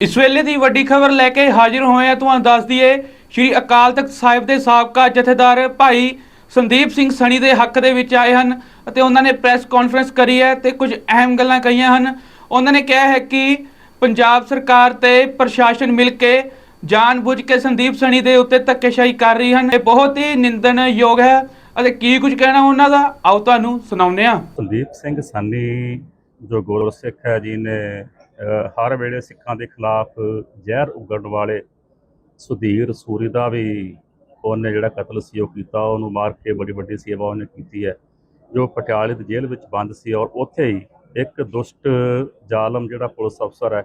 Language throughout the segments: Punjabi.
ਇਸ ਵੇਲੇ ਦੀ ਵੱਡੀ ਖਬਰ ਲੈ ਕੇ ਹਾਜ਼ਰ ਹੋਏ ਆ ਤੁਹਾਨੂੰ ਦੱਸ ਦਈਏ, ਸ਼੍ਰੀ ਅਕਾਲ ਤਖਤ ਸਾਹਿਬ ਦੇ ਸਾਬਕਾ ਜਥੇਦਾਰ ਭਾਈ ਸੰਦੀਪ ਸਿੰਘ ਸਣੀ ਦੇ ਹੱਕ ਦੇ ਵਿੱਚ ਆਏ ਹਨ ਅਤੇ ਉਹਨਾਂ ਨੇ ਪ੍ਰੈਸ ਕਾਨਫਰੰਸ ਕਰੀ ਹੈ ਤੇ ਕੁਝ ਅਹਿਮ ਗੱਲਾਂ ਕਹੀਆਂ ਹਨ। ਉਹਨਾਂ ਨੇ ਕਿਹਾ ਹੈ ਕਿ ਪੰਜਾਬ ਸਰਕਾਰ ਤੇ ਪ੍ਰਸ਼ਾਸਨ ਮਿਲ ਕੇ ਜਾਣਬੁੱਝ ਕੇ ਸੰਦੀਪ ਸਣੀ ਦੇ ਉੱਤੇ ਧੱਕੇਸ਼ਾਹੀ ਕਰ ਰਹੀ ਹਨ। ਇਹ ਬਹੁਤ ਹੀ ਨਿੰਦਣਯੋਗ ਹੈ ਅਤੇ ਕੀ ਕੁਝ ਕਹਿਣਾ ਉਹਨਾਂ ਦਾ? ਆਓ ਤੁਹਾਨੂੰ ਸੁਣਾਉਂਦੇ ਹਾਂ। ਸੰਦੀਪ ਸਿੰਘ ਸਾਨੀ ਜੋ ਗੁਰਸਿੱਖ ਹੈ ਜੀ ਨੇ ਹਰ ਵੇਲੇ ਸਿੱਖਾਂ ਦੇ ਖਿਲਾਫ ਜ਼ਹਿਰ ਉਗੜਨ ਵਾਲੇ ਸੁਧੀਰ ਸੂਰੀ ਦਾ ਵੀ ਉਹਨੇ ਜਿਹੜਾ ਕਤਲ ਸੀ ਉਹ ਕੀਤਾ, ਉਹਨੂੰ ਮਾਰ ਕੇ ਬੜੀ ਵੱਡੀ ਸੇਵਾ ਉਹਨੇ ਕੀਤੀ ਹੈ, ਜੋ ਪਟਿਆਲੇ ਦੀ ਜੇਲ੍ਹ ਵਿੱਚ ਬੰਦ ਸੀ ਔਰ ਉੱਥੇ ਹੀ ਇੱਕ ਦੁਸ਼ਟ ਜ਼ਾਲਮ ਜਿਹੜਾ ਪੁਲਿਸ ਅਫਸਰ ਹੈ,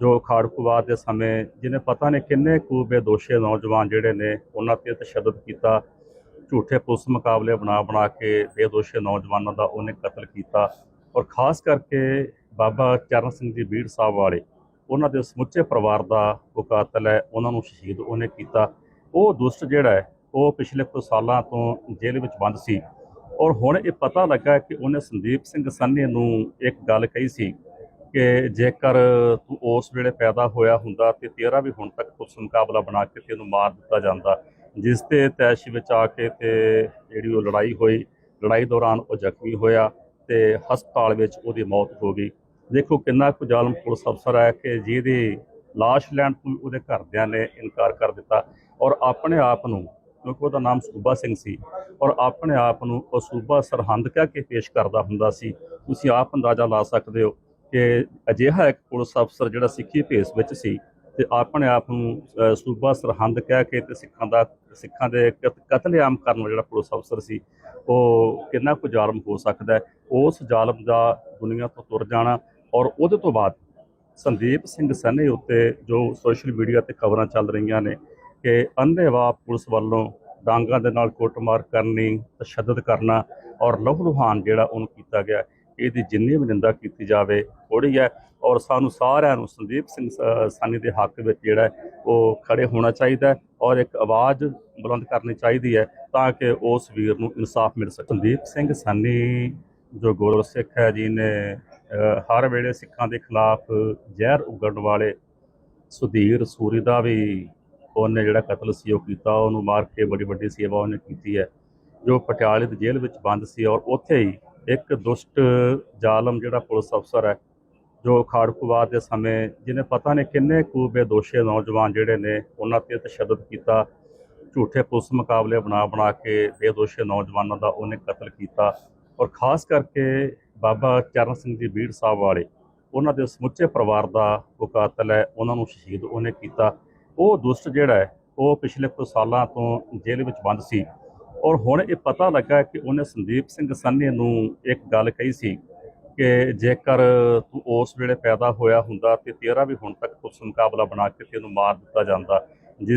ਜੋ ਖਾੜਕੂਵਾਦ ਦੇ ਸਮੇਂ ਜਿਹਨੇ ਪਤਾ ਨਹੀਂ ਕਿੰਨੇ ਕੁ ਬੇਦੋਸ਼ੇ ਨੌਜਵਾਨ ਜਿਹੜੇ ਨੇ, ਉਹਨਾਂ ਤੇ ਤਸ਼ੱਦਦ ਕੀਤਾ, ਝੂਠੇ ਪੁਲਿਸ ਮੁਕਾਬਲੇ ਬਣਾ ਬਣਾ ਕੇ ਬੇਦੋਸ਼ੇ ਨੌਜਵਾਨਾਂ ਦਾ ਉਹਨੇ ਕਤਲ ਕੀਤਾ ਔਰ ਖਾਸ ਕਰਕੇ ਬਾਬਾ ਚਰਨ ਸਿੰਘ ਜੀ ਬੀੜ ਸਾਹਿਬ ਵਾਲੇ, ਉਹਨਾਂ ਦੇ ਸਮੁੱਚੇ ਪਰਿਵਾਰ ਦਾ ਉਹ ਕਾਤਲ ਹੈ, ਉਹਨਾਂ ਨੂੰ ਸ਼ਹੀਦ ਉਹਨੇ ਕੀਤਾ। ਉਹ ਦੁਸ਼ਟ ਜਿਹੜਾ ਹੈ, ਉਹ ਪਿਛਲੇ ਕੁਝ ਸਾਲਾਂ ਤੋਂ ਜੇਲ੍ਹ ਵਿੱਚ ਬੰਦ ਸੀ। ਔਰ ਹੁਣ ਇਹ ਪਤਾ ਲੱਗਾ ਕਿ ਉਹਨੇ ਸੰਦੀਪ ਸਿੰਘ ਸੰਨੀ ਨੂੰ ਇੱਕ ਗੱਲ ਕਹੀ ਸੀ ਕਿ ਜੇਕਰ ਤੂੰ ਉਸ ਵੇਲੇ ਪੈਦਾ ਹੋਇਆ ਹੁੰਦਾ ਤੇ ਤੇਰਾ ਵੀ ਹੁਣ ਤੱਕ ਪੁਲਿਸ ਮੁਕਾਬਲਾ ਬਣਾ ਕੇ ਤੈਨੂੰ ਮਾਰ ਦਿੱਤਾ ਜਾਂਦਾ, ਜਿਸ ਤੇ ਤੈਸ਼ ਵਿੱਚ ਆ ਕੇ ਤੇ ਜਿਹੜੀ ਉਹ ਲੜਾਈ ਹੋਈ, ਲੜਾਈ ਦੌਰਾਨ ਉਹ ਜ਼ਖਮੀ ਹੋਇਆ ਤੇ ਹਸਪਤਾਲ ਵਿੱਚ ਉਹਦੀ ਮੌਤ ਹੋ ਗਈ। ਦੇਖੋ ਕਿੰਨਾ ਕੁ ਜ਼ਾਲਮ ਪੁਲਿਸ ਅਫਸਰ ਹੈ ਕਿ ਜਿਹਦੀ ਲਾਸ਼ ਲੈਣ ਤੋਂ ਵੀ ਉਹਦੇ ਘਰਦਿਆਂ ਨੇ ਇਨਕਾਰ ਕਰ ਦਿੱਤਾ ਔਰ ਆਪਣੇ ਆਪ ਨੂੰ, ਕਿਉਂਕਿ ਉਹਦਾ ਨਾਮ ਸੂਬਾ ਸਿੰਘ ਸੀ, ਔਰ ਆਪਣੇ ਆਪ ਨੂੰ ਉਹ ਸੂਬਾ ਸਰਹੰਦ ਕਹਿ ਕੇ ਪੇਸ਼ ਕਰਦਾ ਹੁੰਦਾ ਸੀ। ਤੁਸੀਂ ਆਪ ਅੰਦਾਜ਼ਾ ਲਾ ਸਕਦੇ ਹੋ ਕਿ ਅਜਿਹਾ ਇੱਕ ਪੁਲਿਸ ਅਫਸਰ ਜਿਹੜਾ ਸਿੱਖੀ ਭੇਸ ਵਿੱਚ ਸੀ ਤੇ ਆਪਣੇ ਆਪ ਨੂੰ ਸੂਬਾ ਸਰਹੰਦ ਕਹਿ ਕੇ ਤੇ ਸਿੱਖਾਂ ਦਾ, ਸਿੱਖਾਂ ਦੇ ਕਤ- ਕਤਲੇਆਮ ਕਰਨ ਵਾਲਾ ਜਿਹੜਾ ਪੁਲਿਸ ਅਫਸਰ ਸੀ, ਉਹ ਕਿੰਨਾ ਕੁ ਜ਼ਾਲਮ ਹੋ ਸਕਦਾ ਉਸ ਜ਼ਾਲਮ ਦਾ ਦੁਨੀਆ ਤੋਂ ਤੁਰ ਜਾਣਾ ਔਰ ਉਹਦੇ ਤੋਂ ਬਾਅਦ ਸੰਦੀਪ ਸਿੰਘ ਸਨੇ ਉੱਤੇ ਜੋ ਸੋਸ਼ਲ ਮੀਡੀਆ ਤੇ ਖਬਰਾਂ ਚੱਲ ਰਹੀਆਂ ਨੇ ਕਿ ਅੰਨ੍ਹੇਵਾਹ ਪੁਲਿਸ ਵੱਲੋਂ ਡਾਂਗਾਂ ਦੇ ਨਾਲ ਕੁੱਟਮਾਰ ਕਰਨੀ, ਤਸ਼ੱਦਦ ਕਰਨਾ ਔਰ ਲਹੂ ਲੁਹਾਨ ਜਿਹੜਾ ਉਹਨੂੰ ਕੀਤਾ ਗਿਆ, ਇਹਦੀ ਜਿੰਨੀ ਵੀ ਨਿੰਦਾ ਕੀਤੀ ਜਾਵੇ ਥੋੜੀ ਹੈ ਔਰ ਸਾਨੂੰ ਸਾਰਿਆਂ ਨੂੰ ਸੰਦੀਪ ਸਿੰਘ ਸ- ਸਾਨੀ ਦੇ ਹੱਕ ਵਿੱਚ ਜਿਹੜਾ ਉਹ ਖੜੇ ਹੋਣਾ ਚਾਹੀਦਾ ਔਰ ਇੱਕ ਆਵਾਜ਼ ਬੁਲੰਦ ਕਰਨੀ ਚਾਹੀਦੀ ਹੈ ਤਾਂ ਕਿ ਉਸ ਵੀਰ ਨੂੰ ਇਨਸਾਫ ਮਿਲ ਸਕੇ। ਸੰਦੀਪ ਸਿੰਘ ਸਾਨੀ ਜੋ ਗੁਰਸਿੱਖ ਹੈ ਜੀ ਨੇ ਹਰ ਵੇਲੇ ਸਿੱਖਾਂ ਦੇ ਖਿਲਾਫ ਜ਼ਹਿਰ ਉਗੜਨ ਵਾਲੇ ਸੁਧੀਰ ਸੂਰੀ ਦਾ ਵੀ ਉਹਨੇ ਜਿਹੜਾ ਕਤਲ ਸੀ ਉਹ ਕੀਤਾ, ਉਹਨੂੰ ਮਾਰ ਕੇ ਬੜੀ ਵੱਡੀ ਸੇਵਾ ਉਹਨੇ ਕੀਤੀ ਹੈ, ਜੋ ਪਟਿਆਲੇ ਦੀ ਜੇਲ੍ਹ ਵਿੱਚ ਬੰਦ ਸੀ ਔਰ ਉੱਥੇ ਹੀ ਇੱਕ ਦੁਸ਼ਟ ਜ਼ਾਲਮ ਜਿਹੜਾ ਪੁਲਿਸ ਅਫਸਰ ਹੈ, ਜੋ ਖਾੜਕੂਵਾਦ ਦੇ ਸਮੇਂ ਜਿਹਨੇ ਪਤਾ ਨਹੀਂ ਕਿੰਨੇ ਕੁ ਬੇਦੋਸ਼ੇ ਨੌਜਵਾਨ ਜਿਹੜੇ ਨੇ, ਉਹਨਾਂ ਤੇ ਤਸ਼ੱਦਦ ਕੀਤਾ, ਝੂਠੇ ਪੁਲਿਸ ਮੁਕਾਬਲੇ ਬਣਾ ਬਣਾ ਕੇ ਬੇਦੋਸ਼ੇ ਨੌਜਵਾਨਾਂ ਦਾ ਉਹਨੇ ਕਤਲ ਕੀਤਾ ਔਰ ਖਾਸ ਕਰਕੇ ਬਾਬਾ ਚਰਨ ਸਿੰਘ ਜੀ ਬੀੜ ਸਾਹਿਬ ਵਾਲੇ। ਉਹਨਾਂ ਦੇ ਸਮੁੱਚੇ ਪਰਿਵਾਰ ਦਾ ਉਹ ਕਾਤਲ ਹੈ, ਉਹਨਾਂ ਨੂੰ ਸ਼ਹੀਦ ਉਹਨੇ ਕੀਤਾ। ਉਹ ਦੁਸ਼ਟ ਜਿਹੜਾ ਹੈ, ਉਹ ਪਿਛਲੇ ਕੁਝ ਸਾਲਾਂ ਤੋਂ ਜੇਲ੍ਹ ਵਿੱਚ ਬੰਦ ਸੀ। ਔਰ ਹੁਣ ਇਹ ਪਤਾ ਲੱਗਾ ਕਿ ਉਹਨੇ ਸੰਦੀਪ ਸਿੰਘ ਸੰਨੀ ਨੂੰ ਇੱਕ ਗੱਲ ਕਹੀ ਸੀ ਕਿ ਜੇਕਰ ਤੂੰ ਉਸ ਵੇਲੇ ਪੈਦਾ ਹੋਇਆ ਹੁੰਦਾ ਤੇ ਤੇਰਾ ਵੀ ਹੁਣ ਤੱਕ ਪੁਲਿਸ ਮੁਕਾਬਲਾ ਬਣਾ ਕੇ ਤੈਨੂੰ ਮਾਰ ਦਿੱਤਾ ਜਾਂਦਾ